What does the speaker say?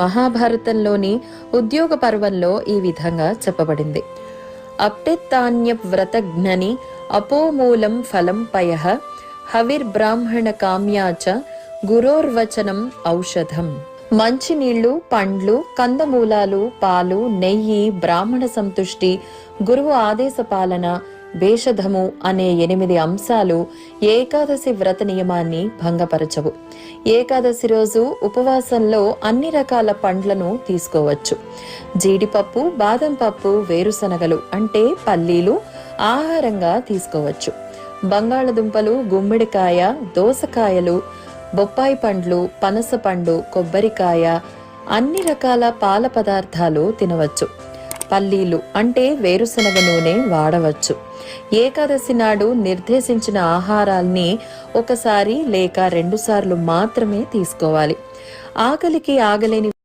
మహాభారతంలోని ఉద్యోగ పర్వంలో ఈ విధంగా చెప్పబడింది. అప్టెత్తాన్య వ్రతజ్ఞని అపోమూలం ఫలం పయ హవిర్బ్రాహ్మణ కామ్యాచ గురోర్వచనం ఔషధం. మంచినీళ్ళు పండ్లు కందమూలాలు పాలు నెయ్యి బ్రాహ్మణ సంతుష్టి గురువు ఆదేశ పాలన భేషధము అనే ఎనిమిది అంశాలు ఏకాదశి వ్రత నియమాన్ని భంగపరచవు. ఏకాదశి రోజు ఉపవాసంలో అన్ని రకాల పండ్లను తీసుకోవచ్చు. జీడిపప్పు బాదం పప్పు వేరుశనగలు అంటే పల్లీలు ఆహారంగా తీసుకోవచ్చు. బంగాళదుంపలు గుమ్మడికాయ దోసకాయలు బొప్పాయి పండ్లు పనస పండు కొబ్బరికాయ అన్ని రకాల పాల పదార్థాలు తినవచ్చు. పల్లీలు అంటే వేరుశనగ నూనె వాడవచ్చు. ఏకాదశి నాడు నిర్దేశించిన ఆహారాల్ని ఒకసారి లేక రెండుసార్లు మాత్రమే తీసుకోవాలి. ఆకలికి ఆగలేని